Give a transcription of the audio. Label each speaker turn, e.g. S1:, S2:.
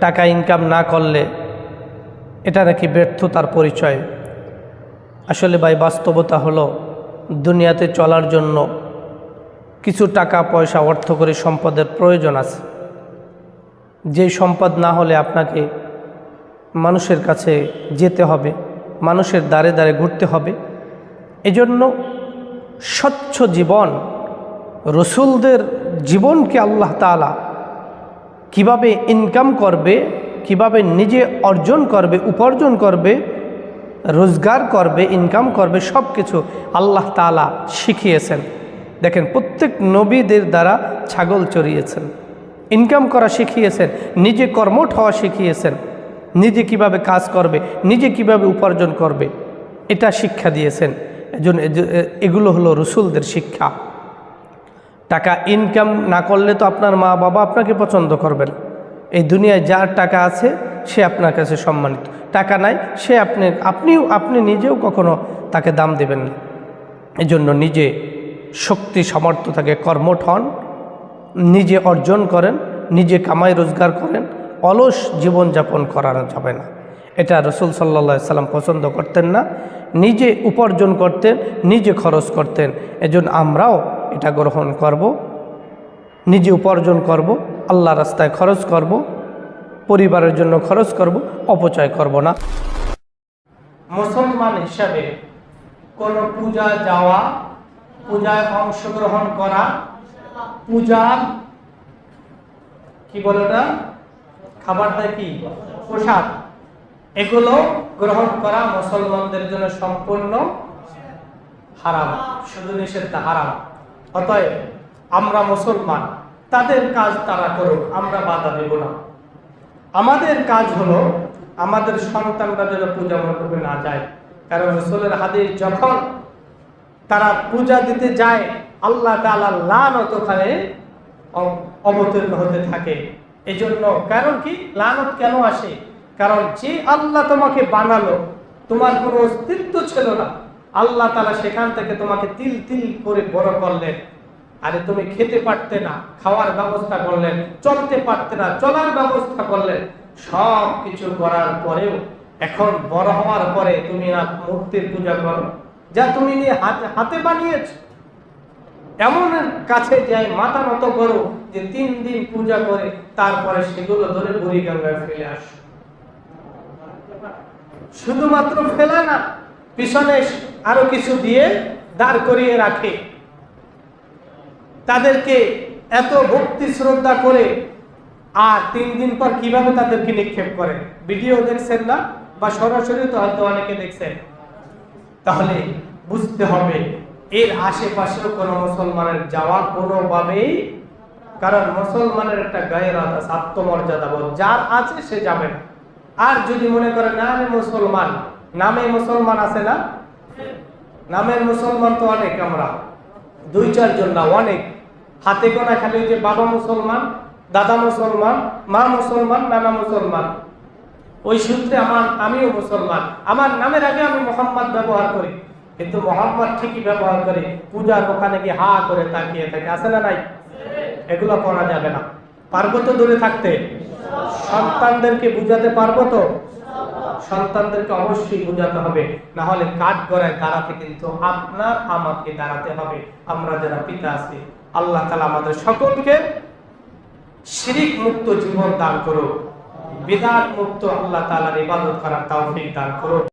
S1: টাকা ইনকাম না করলে এটা নাকি ব্যর্থতার পরিচয়। আসলে ভাই, বাস্তবতা হলো দুনিয়াতে চলার জন্য কিছু টাকা, পয়সা অর্থ করে সম্পদের প্রয়োজন আছে। যেই সম্পদ না হলে আপনাকে মানুষের কাছে যেতে হবে, মানুষের দ্বারে দ্বারে ঘুরতে হবে। এজন্য স্বচ্ছ জীবন, রসুলদের জীবনকে আল্লাহ তালা কীভাবে ইনকাম করবে, কীভাবে নিজে অর্জন করবে, উপার্জন করবে, রোজগার করবে ইনকাম করবে সব কিছু আল্লাহ তালা শিখিয়েছেন। দেখেন, প্রত্যেক নবীদের দ্বারা ছাগল চড়িয়েছেন। ইনকাম করা শিখিয়েছেন, নিজে কর্মঠ হওয়া শিখিয়েছেন, নিজে কীভাবে কাজ করবে, নিজে কীভাবে উপার্জন করবে, এটা শিক্ষা দিয়েছেন। এজন্য এগুলো হলো রসুলদের শিক্ষা। টাকা ইনকাম না করলে তো আপনার মা বাবা আপনাকে পছন্দ করবেন। এই দুনিয়ায় যার টাকা আছে, সে আপনার কাছে সম্মানিত। টাকা নাই, সে আপনি, আপনিও, আপনি নিজেও কখনো তাকে দাম দেবেন না। এজন্য নিজে শক্তি, সামর্থ্য থাকে কর্মঠ হন, নিজে অর্জন করেন, নিজে কামাই রোজগার করেন, অলস জীবনযাপন করানো যাবে না। এটা রসুল সাল্লা সাল্লাম পছন্দ করতেন না। নিজে উপার্জন করতেন, নিজে খরচ করতেন। এজন্য আমরাও এটা গ্রহণ করব, নিজে উপার্জন করব, আল্লাহ রাস্তায় খরচ করব, পরিবারের জন্য খরচ করব, অপচয় করব না। মুসলমান হিসাবে কোনো পূজা যাওয়া, পূজায় অংশগ্রহণ করা পূজা কি বলে ওটা? খাবারটা কি? পোশাক এগুলো গ্রহণ করা মুসলমানদের জন্য সম্পূর্ণ হারাম, শুধু নিষেধ হারাম। অতএব আমরা মুসলমান, তাদের কাজ তারা করুক, আমরা বাধা দেব না। আমাদের কাজ হলো আমাদের সন্তানরা যেন পূজা মণ্ডপে না যায়। কারণ রসুলের হাদিস যখন তারা পূজা দিতে যায়, আল্লাহ তালা লানত ওখানে অবতীর্ণ হতে থাকে। এই জন্য কারণ কি? লানত কেন আসে? কারণ যে আল্লাহ তোমাকে বানালো, তোমার কোনো অস্তিত্ব ছিল না। আল্লাহ তালা সেখান থেকে তোমাকে তিল তিল করে বড় করলেন। আরে তুমি খেতে পারতে না, খাওয়ার ব্যবস্থা করলেন, চলতে পারতে না, চলার ব্যবস্থা করলেন। সব কিছু করার পরেও এখন বড় হওয়ার পরে তুমি না মূর্তির পূজা করো। যা তুমি নিয়ে হাতে হাতে বানিয়েছ। এমন কাছে যাই মাথা নত করো যে তিন দিন পূজা করে তারপরে সেগুলো ধরে বুড়ি গঙ্গায় ফেলে আসো। শুধুমাত্র ফেলে না, পিছনে আরও কিছু দিয়ে দাঁড় করিয়ে রাখে। তাদেরকে এত ভক্তি শ্রদ্ধা করে আর তিন দিন পর কীভাবে তাদেরকে নিক্ষেপ করে? ভিডিও দেখছেন না? বা সরাসরি তো হয়তো অনেকে দেখছেন। তাহলে বুঝতে হবে, এর আশেপাশেও কোনো মুসলমানের যাওয়া কোনোভাবেই, কারণ মুসলমানের একটা গায়ের আছে, আত্মমর্যাদা বোধ। যার আছে সে যাবে না। আর যদি মনে করে, না, আমি মুসলমান। নামে মুসলমান আছে না? নামের মুসলমান তো অনেক আমরা। দুই চারজন না, অনেক। হাতে গোনা খালি যে বাবা মুসলমান, দাদা মুসলমান, মা মুসলমান, নানা মুসলমান। ওই সূত্রে আমার, আমিও মুসলমান। আমার নামের আগে আমি মোহাম্মদ ব্যবহার করি। কিন্তু মোহাম্মদ ঠিকই ব্যবহার করে। পূজার ওখানে গিয়ে হা করে তাকিয়ে থাকে। আছে না নাই? এগুলো করা যাবে না। পারব তো দূরে থাকতে? সন্তানদেরকে বুঝাতে পারব তো? সন্তানদেরকে অবশ্যই বোঝাতে হবে। না হলে কাঠ গড়ায় দাঁড়াতে কিন্তু আপনার আমাকে দাঁড়াতে হবে। আমরা যারা পিতা আছি, আল্লাহ তালা আমাদের সকলকে শিরিক মুক্ত জীবন দান করো বিধান মুক্ত আল্লাহ তালার ইবাদত করার তাও দান করুন